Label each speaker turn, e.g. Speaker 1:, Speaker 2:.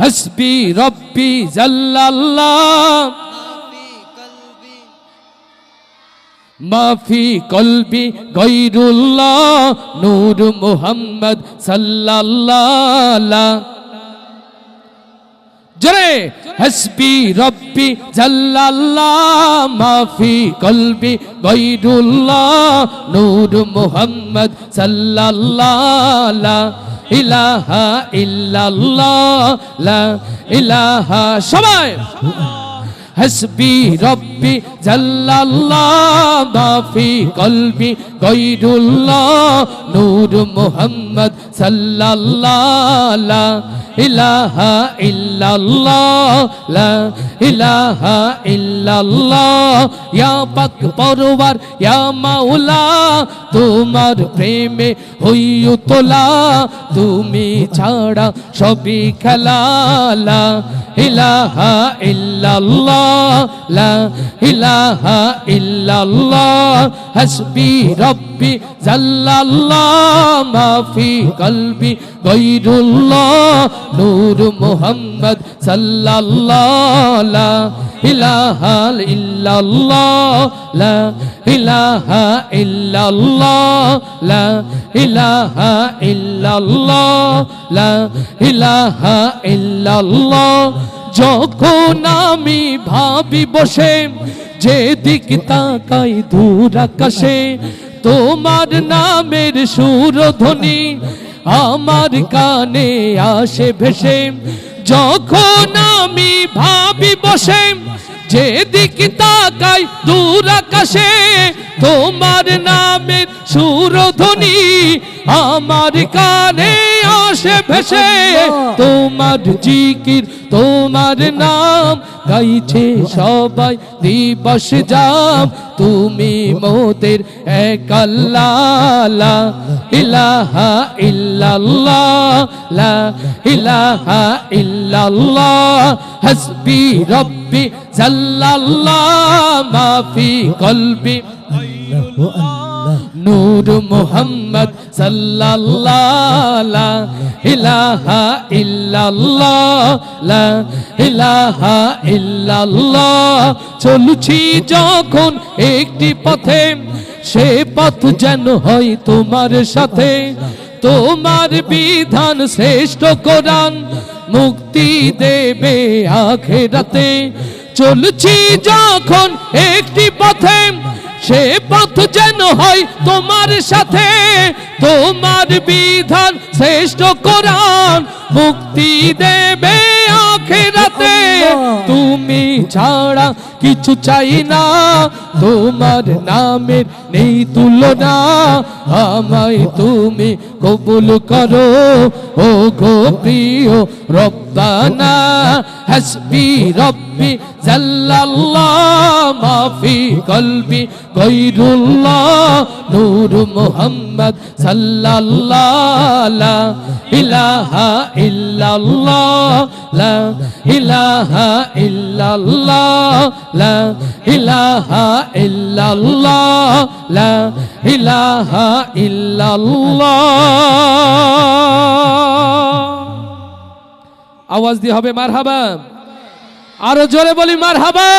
Speaker 1: হসবি রব্বি জাল্লাল্লাহ। মাফি কলবি গৈরুল্লাহ নূর মুহাম্মদ সাল্লাল্লাহ। জরে, হসবি রব্বি জাল্লাল্লাহ, মাফি কলবি গৈরুল্লাহ নূর মুহাম্মদ সাল্লাল্লাহ। ইলাহা ইল্লাল্লাহ লা ইলাহা সবাই। হসবি রব্বি জাল্লাল্লাহ মাফি কলবি গৈরুল্লাহ নূর মুহাম্মদ সাল্লাল্লাহ লা ইলাহা ইল্লাল্লাহ, লা ইলাহা ইল্লাল্লাহ। ইয়া পাক পরওয়ার ইয়া মাওলা, তোমার প্রেমে হইও তোলা, তুমি ছাড়া সবই খেলা লা ইলাহা ইল্লাল্লাহ, লা ইলাহা ইল্লাল্লাহ, হাসবি রব্বি জাল্লাল্লাহ, মাফি কলবি, গৈরুল্লাহ, নূর মুহাম্মদ সাল্লাল্লাহ, লা ইলাহা ইল্লাল্লাহ, লা ইলাহা ইল্লাল্লাহ, লা ইলাহা ইল্লাল্লাহ, লা ইলাহা ইল্লাল্লাহ। যখন আমি ভাবি বসে যে দিক তাকাই দূর আকাশে তোমার নামের সুরধ্বনি আমার কানে আসে ভেসে। যখন আমি ভাবি বসে যে দিক তাকাই দূর আকাশে, তোমার নামের সুরধ্বনি আমার কানে আসে ভেসে। তোমার জিকির তোমার নাম গাইছে সবাই দিবস যাম তুমি মোদের এক আল্লাহ ইলাহা ইল্লাল্লাহ লা ইলাহা ইল্লাল্লাহ। হাসবি রব্বি জাল্লাল্লাহ মাফি কলবি। নূর মোহাম্মদ সাল্লাল্লাহ চলছি যখন একটি পথে, সে পথ যেন হয় তোমার সাথে। তোমার বিধান শ্রেষ্ঠ কোরআন, মুক্তি দেবে আখেরাতে। চলছি যখন একটি পথে সে পথ যেন হয় তোমার সাথে। তোমার বিধান শ্রেষ্ঠ কোরআন। মুক্তি দেবে আখেরাতে। তুমি ছাড়া কিছু চাই না। তোমার নামের নেই তুলনা। আমায় তুমি কবুল করো। ও গো প্রিয় রব্বানা, হাসবি রব্বি জাল্লাল্লাহ, মাফি কলবি গৈরুল্লাহ, নূর মুহাম্মদ সাল্লাল্লাহ ইলাহা ইল্লাল্লাহ, লা ইলাহা ইল্লাল্লাহ লা ইলাহা ইল্লাল্লাহ লা ইলাহা ইল্লাল্লাহ। আওয়াজ দিয়ে হবে মারহাবা। আরও জোরে বলি মারহাবা।